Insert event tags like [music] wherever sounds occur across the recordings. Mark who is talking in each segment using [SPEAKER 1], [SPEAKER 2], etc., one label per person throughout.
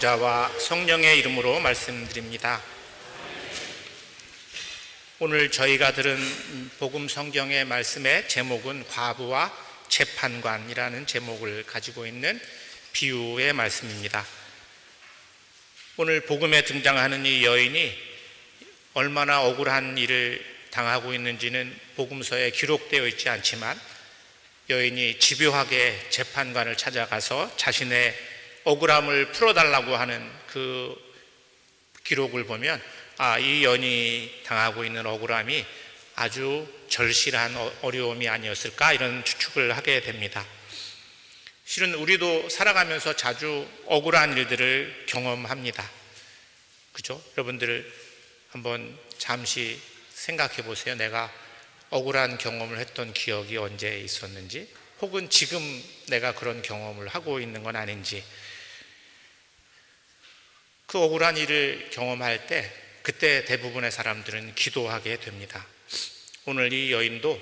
[SPEAKER 1] 자와 성령의 이름으로 말씀드립니다. 오늘 저희가 들은 복음 성경의 말씀의 제목은 과부와 재판관이라는 제목을 가지고 있는 비유의 말씀입니다. 오늘 복음에 등장하는 이 여인이 얼마나 억울한 일을 당하고 있는지는 복음서에 기록되어 있지 않지만 여인이 집요하게 재판관을 찾아가서 자신의 억울함을 풀어달라고 하는 그 기록을 보면 아, 이 연이 당하고 있는 억울함이 아주 절실한 어- 어려움이 아니었을까 이런 추측을 하게 됩니다. 실은 우리도 살아가면서 자주 억울한 일들을 경험합니다. 그죠? 여러분들 한번 잠시 생각해 보세요. 내가 억울한 경험을 했던 기억이 언제 있었는지, 혹은 지금 내가 그런 경험을 하고 있는 건 아닌지, 그 억울한 일을 경험할 때 그때 대부분의 사람들은 기도하게 됩니다. 오늘 이 여인도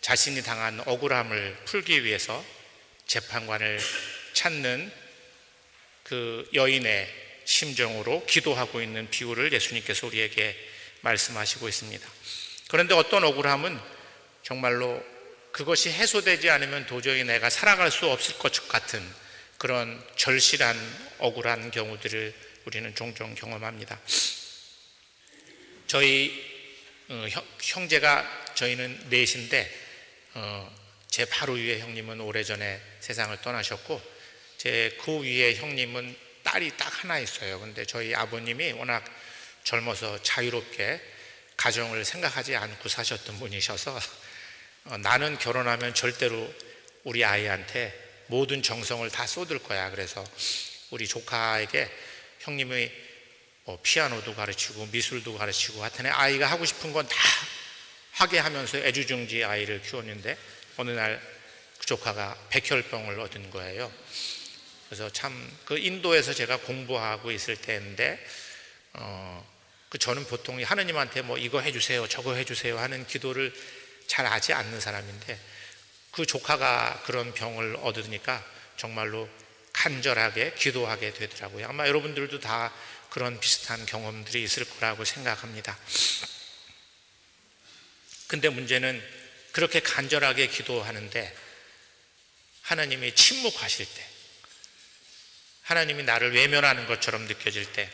[SPEAKER 1] 자신이 당한 억울함을 풀기 위해서 재판관을 찾는 그 여인의 심정으로 기도하고 있는 비유를 예수님께서 우리에게 말씀하시고 있습니다. 그런데 어떤 억울함은 정말로 그것이 해소되지 않으면 도저히 내가 살아갈 수 없을 것 같은 그런 절실한 억울한 경우들을 우리는 종종 경험합니다. 저희 어, 형, 형제가 저희는 넷인데 어, 제 바로 위에 형님은 오래전에 세상을 떠나셨고 제 그 위에 형님은 딸이 딱 하나 있어요. 근데 저희 아버님이 워낙 젊어서 자유롭게 가정을 생각하지 않고 사셨던 분이셔서 어, 나는 결혼하면 절대로 우리 아이한테 모든 정성을 다 쏟을 거야. 그래서 우리 조카에게 형님이 뭐 피아노도 가르치고 미술도 가르치고 하여튼 아이가 하고 싶은 건 다 하게 하면서 애주중지 아이를 키웠는데 어느 날 그 조카가 백혈병을 얻은 거예요. 그래서 참 그 인도에서 제가 공부하고 있을 때인데 어, 그 저는 보통 하느님한테 뭐 이거 해주세요, 저거 해주세요 하는 기도를 잘 하지 않는 사람인데 그 조카가 그런 병을 얻으니까 정말로 간절하게 기도하게 되더라고요. 아마 여러분들도 다 그런 비슷한 경험들이 있을 거라고 생각합니다. 근데 문제는 그렇게 간절하게 기도하는데 하나님이 침묵하실 때, 하나님이 나를 외면하는 것처럼 느껴질 때,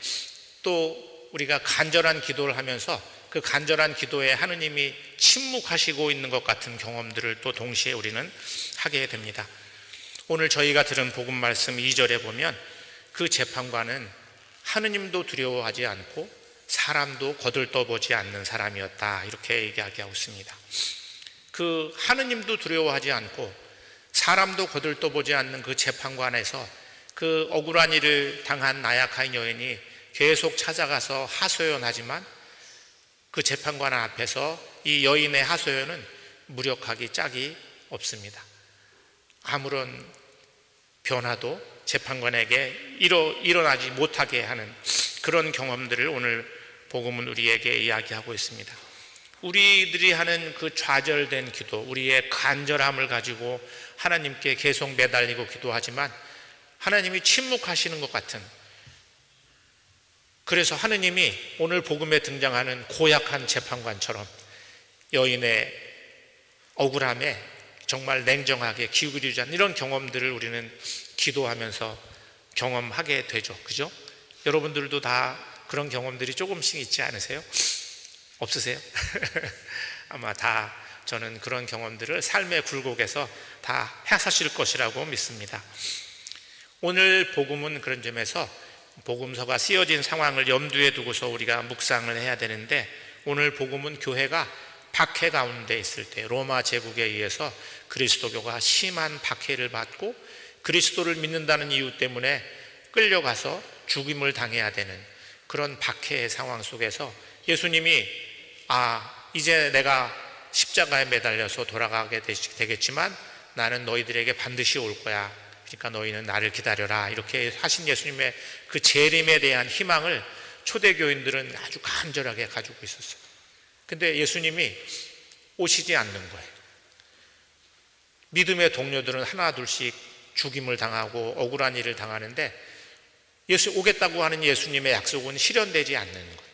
[SPEAKER 1] 또 우리가 간절한 기도를 하면서 그 간절한 기도에 하느님이 침묵하시고 있는 것 같은 경험들을 또 동시에 우리는 하게 됩니다. 오늘 저희가 들은 복음 말씀 2절에 보면 그 재판관은 하느님도 두려워하지 않고 사람도 거들떠보지 않는 사람이었다. 이렇게 얘기하고 있습니다. 그 하느님도 두려워하지 않고 사람도 거들떠보지 않는 그 재판관에서 그 억울한 일을 당한 나약한 여인이 계속 찾아가서 하소연하지만 그 재판관 앞에서 이 여인의 하소연은 무력하기 짝이 없습니다. 아무런 변화도 재판관에게 일어, 일어나지 못하게 하는 그런 경험들을 오늘 복음은 우리에게 이야기하고 있습니다. 우리들이 하는 그 좌절된 기도, 우리의 간절함을 가지고 하나님께 계속 매달리고 기도하지만 하나님이 침묵하시는 것 같은 그래서 하느님이 오늘 복음에 등장하는 고약한 재판관처럼 여인의 억울함에 정말 냉정하게 기울이지 않는 이런 경험들을 우리는 기도하면서 경험하게 되죠. 그죠? 여러분들도 다 그런 경험들이 조금씩 있지 않으세요? 없으세요? [laughs] 아마 다 저는 그런 경험들을 삶의 굴곡에서 다 하사실 것이라고 믿습니다. 오늘 복음은 그런 점에서 복음서가 쓰여진 상황을 염두에 두고서 우리가 묵상을 해야 되는데 오늘 복음은 교회가 박해 가운데 있을 때 로마 제국에 의해서 그리스도교가 심한 박해를 받고 그리스도를 믿는다는 이유 때문에 끌려가서 죽임을 당해야 되는 그런 박해의 상황 속에서 예수님이 아 이제 내가 십자가에 매달려서 돌아가게 되겠지만 나는 너희들에게 반드시 올 거야 그러니까 너희는 나를 기다려라 이렇게 하신 예수님의 그 재림에 대한 희망을 초대교인들은 아주 간절하게 가지고 있었어요 근데 예수님이 오시지 않는 거예요 믿음의 동료들은 하나 둘씩 죽임을 당하고 억울한 일을 당하는데 예수 오겠다고 하는 예수님의 약속은 실현되지 않는 것.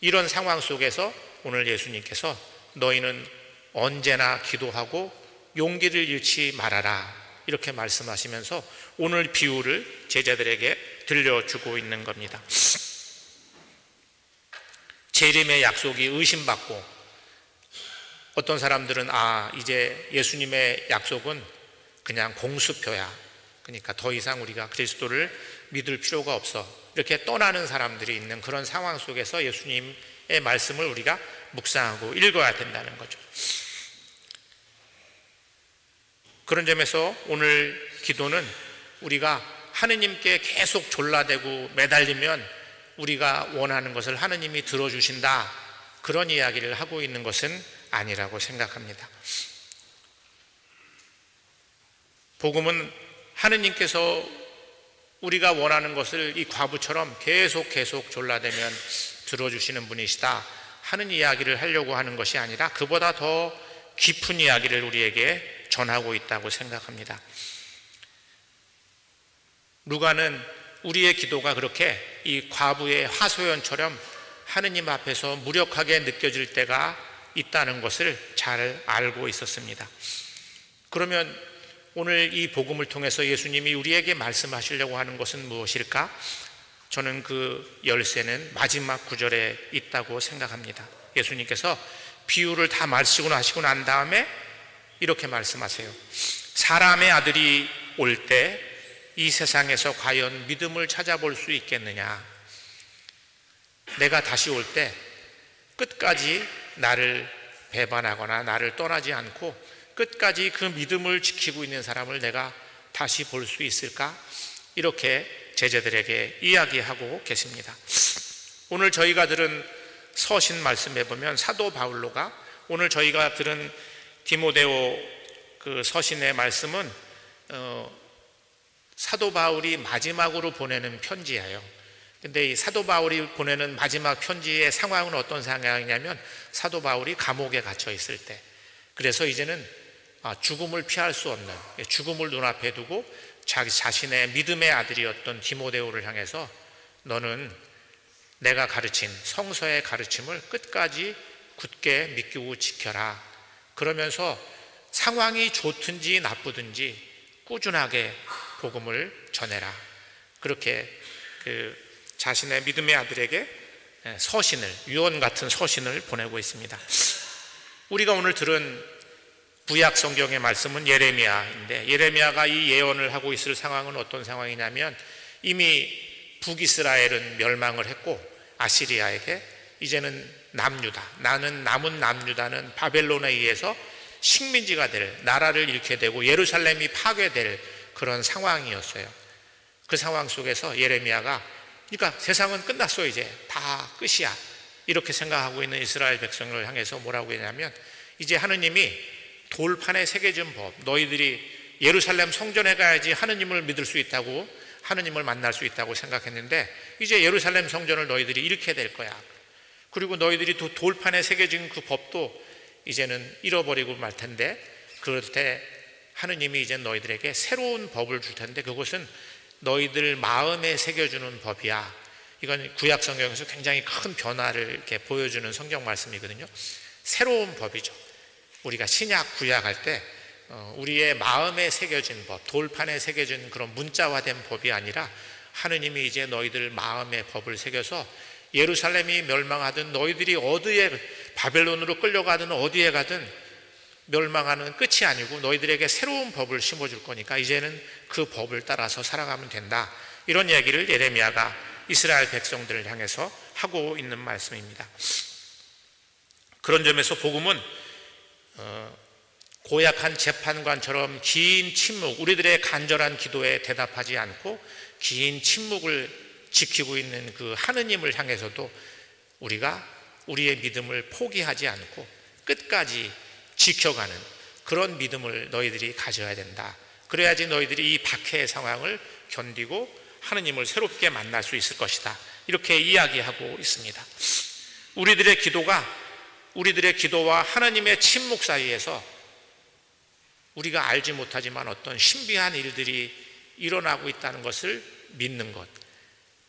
[SPEAKER 1] 이런 상황 속에서 오늘 예수님께서 너희는 언제나 기도하고 용기를 잃지 말아라. 이렇게 말씀하시면서 오늘 비유를 제자들에게 들려주고 있는 겁니다. 재림의 약속이 의심받고 어떤 사람들은 아, 이제 예수님의 약속은 그냥 공수표야. 그러니까 더 이상 우리가 그리스도를 믿을 필요가 없어. 이렇게 떠나는 사람들이 있는 그런 상황 속에서 예수님의 말씀을 우리가 묵상하고 읽어야 된다는 거죠. 그런 점에서 오늘 기도는 우리가 하느님께 계속 졸라대고 매달리면 우리가 원하는 것을 하느님이 들어주신다. 그런 이야기를 하고 있는 것은 아니라고 생각합니다. 복음은 하느님께서 우리가 원하는 것을 이 과부처럼 계속 계속 졸라대면 들어주시는 분이시다 하는 이야기를 하려고 하는 것이 아니라 그보다 더 깊은 이야기를 우리에게 전하고 있다고 생각합니다. 누가는 우리의 기도가 그렇게 이 과부의 화소연처럼 하느님 앞에서 무력하게 느껴질 때가 있다는 것을 잘 알고 있었습니다. 그러면 오늘 이 복음을 통해서 예수님이 우리에게 말씀하시려고 하는 것은 무엇일까? 저는 그 열쇠는 마지막 구절에 있다고 생각합니다. 예수님께서 비유를 다 말씀을 하시고 난 다음에 이렇게 말씀하세요. 사람의 아들이 올 때 이 세상에서 과연 믿음을 찾아볼 수 있겠느냐? 내가 다시 올 때 끝까지 나를 배반하거나 나를 떠나지 않고 끝까지 그 믿음을 지키고 있는 사람을 내가 다시 볼 수 있을까? 이렇게 제자들에게 이야기하고 계십니다. 오늘 저희가 들은 서신 말씀해 보면 사도 바울로가 오늘 저희가 들은 디모데오 그 서신의 말씀은 어, 사도 바울이 마지막으로 보내는 편지예요. 근데 이 사도 바울이 보내는 마지막 편지의 상황은 어떤 상황이냐면 사도 바울이 감옥에 갇혀 있을 때 그래서 이제는 아, 죽음을 피할 수 없는 죽음을 눈앞에 두고 자기 자신의 믿음의 아들이었던 디모데오를 향해서 너는 내가 가르친 성서의 가르침을 끝까지 굳게 믿고 지켜라. 그러면서 상황이 좋든지 나쁘든지 꾸준하게 복음을 전해라. 그렇게 그 자신의 믿음의 아들에게 서신을 유언 같은 서신을 보내고 있습니다. 우리가 오늘 들은 구약 성경의 말씀은 예레미야인데 예레미야가 이 예언을 하고 있을 상황은 어떤 상황이냐면 이미 북이스라엘은 멸망을 했고 아시리아에게 이제는 남유다. 나는 남은 남유다는 바벨론에 의해서 식민지가 될 나라를 잃게 되고 예루살렘이 파괴될 그런 상황이었어요. 그 상황 속에서 예레미야가 그러니까 세상은 끝났어 이제. 다 끝이야. 이렇게 생각하고 있는 이스라엘 백성을 향해서 뭐라고 했냐면 이제 하느님이 돌판에 새겨진 법 너희들이 예루살렘 성전에 가야지 하느님을 믿을 수 있다고 하느님을 만날 수 있다고 생각했는데 이제 예루살렘 성전을 너희들이 잃게 될 거야 그리고 너희들이 또 돌판에 새겨진 그 법도 이제는 잃어버리고 말 텐데 그럴 때 하느님이 이제 너희들에게 새로운 법을 줄 텐데 그것은 너희들 마음에 새겨주는 법이야. 이건 구약 성경에서 굉장히 큰 변화를 이렇게 보여주는 성경 말씀이거든요. 새로운 법이죠. 우리가 신약 구약할 때 어, 우리의 마음에 새겨진 법, 돌판에 새겨진 그런 문자화된 법이 아니라 하느님이 이제 너희들 마음의 법을 새겨서 예루살렘이 멸망하든 너희들이 어디에 바벨론으로 끌려가든 어디에 가든 멸망하는 끝이 아니고 너희들에게 새로운 법을 심어줄 거니까 이제는 그 법을 따라서 살아가면 된다. 이런 이야기를 예레미야가 이스라엘 백성들을 향해서 하고 있는 말씀입니다. 그런 점에서 복음은 어, 고약한 재판관처럼 긴 침묵, 우리들의 간절한 기도에 대답하지 않고 긴 침묵을 지키고 있는 그 하느님을 향해서도 우리가 우리의 믿음을 포기하지 않고 끝까지 지켜가는 그런 믿음을 너희들이 가져야 된다. 그래야지 너희들이 이 박해의 상황을 견디고 하느님을 새롭게 만날 수 있을 것이다. 이렇게 이야기하고 있습니다. 우리들의 기도가 우리들의 기도와 하나님의 침묵 사이에서 우리가 알지 못하지만 어떤 신비한 일들이 일어나고 있다는 것을 믿는 것.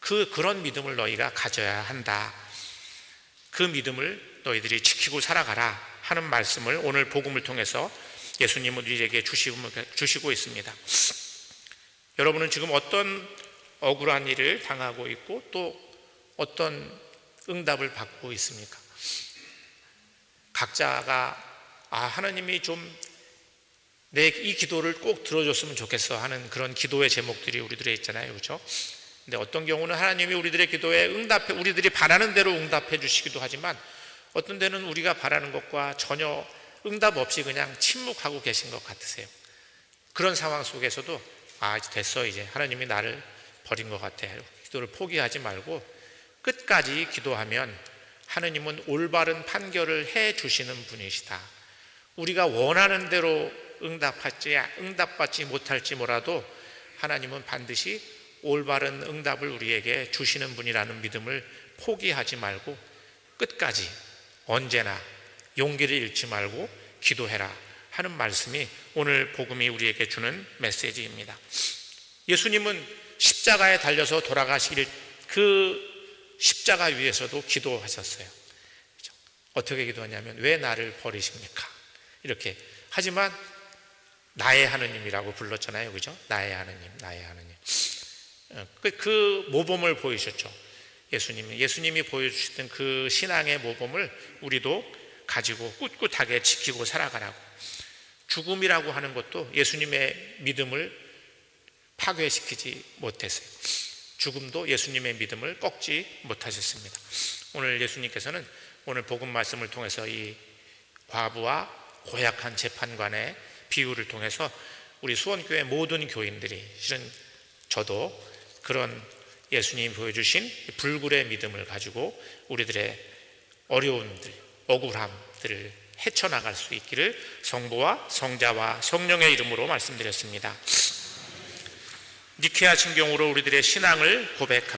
[SPEAKER 1] 그 그런 믿음을 너희가 가져야 한다. 그 믿음을 너희들이 지키고 살아가라 하는 말씀을 오늘 복음을 통해서 예수님은 우리에게 주시고, 있습니다. 여러분은 지금 어떤 억울한 일을 당하고 있고 또 어떤 응답을 받고 있습니까? 각자가 아 하나님이 좀 내 이 기도를 꼭 들어줬으면 좋겠어 하는 그런 기도의 제목들이 우리들에 있잖아요, 그렇죠? 근데 어떤 경우는 하나님이 우리들의 기도에 응답해 우리들이 바라는 대로 응답해 주시기도 하지만 어떤 데는 우리가 바라는 것과 전혀 응답 없이 그냥 침묵하고 계신 것 같으세요. 그런 상황 속에서도 아 이제 됐어 이제 하나님이 나를 버린 것 같아. 기도를 포기하지 말고 끝까지 기도하면 하나님은 올바른 판결을 해 주시는 분이시다. 우리가 원하는 대로 응답할지 응답받지 못할지 몰라도 하나님은 반드시 올바른 응답을 우리에게 주시는 분이라는 믿음을 포기하지 말고 끝까지 언제나 용기를 잃지 말고 기도해라 하는 말씀이 오늘 복음이 우리에게 주는 메시지입니다. 예수님은 십자가에 달려서 돌아가시길 그 십자가 위에서도 기도하셨어요. 어떻게 기도하냐면 왜 나를 버리십니까? 이렇게 하지만 나의 하느님이라고 불렀잖아요. 그죠? 나의 하느님, 나의 하느님. 어, 그, 그 모범을 보이셨죠. 예수님이 예수님이 보여주셨던 그 신앙의 모범을 우리도 가지고 꿋꿋하게 지키고 살아가라고. 죽음이라고 하는 것도 예수님의 믿음을 파괴시키지 못했어요. 죽음도 예수님의 믿음을 꺾지 못하셨습니다. 오늘 예수님께서는 오늘 복음 말씀을 통해서 이 과부와 고약한 재판관의 비유를 통해서 우리 수원교회 모든 교인들이 실은 저도 그런 예수님이 보여주신 불굴의 믿음을 가지고 우리들의 어려움들, 억울함들을 헤쳐나갈 수 있기를 성부와 성자와 성령의 이름으로 말씀드렸습니다. 니케아 신경으로 우리들의 신앙을 고백합니다.